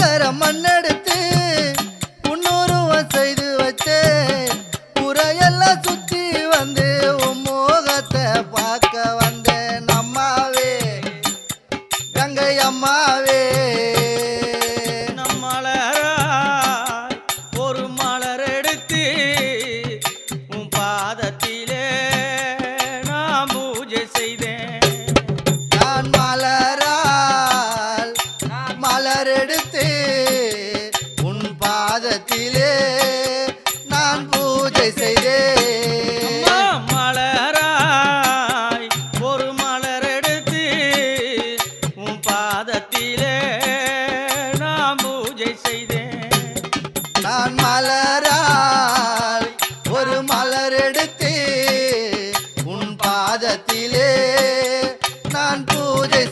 கர மண்ணெடுத்து முன்னூறுவா செய்து வச்சு புறையெல்லாம் சுத்தி வந்து உன் மோகத்தை பார்க்க வந்தேன் அம்மாவே கங்கை அம்மாவே. நம் ஒரு மலர் எடுத்து பெயரெடுத்து உன் பாதத்திலே நான் பூஜை செய்தேன். மலராய் ஒரு மலர் எடுத்து உன் பாதத்திலே நான் பூஜை செய்தேன். நான் மலராய் ஒரு மலர் எடுத்து உன் பாதத்திலே நான் பூஜை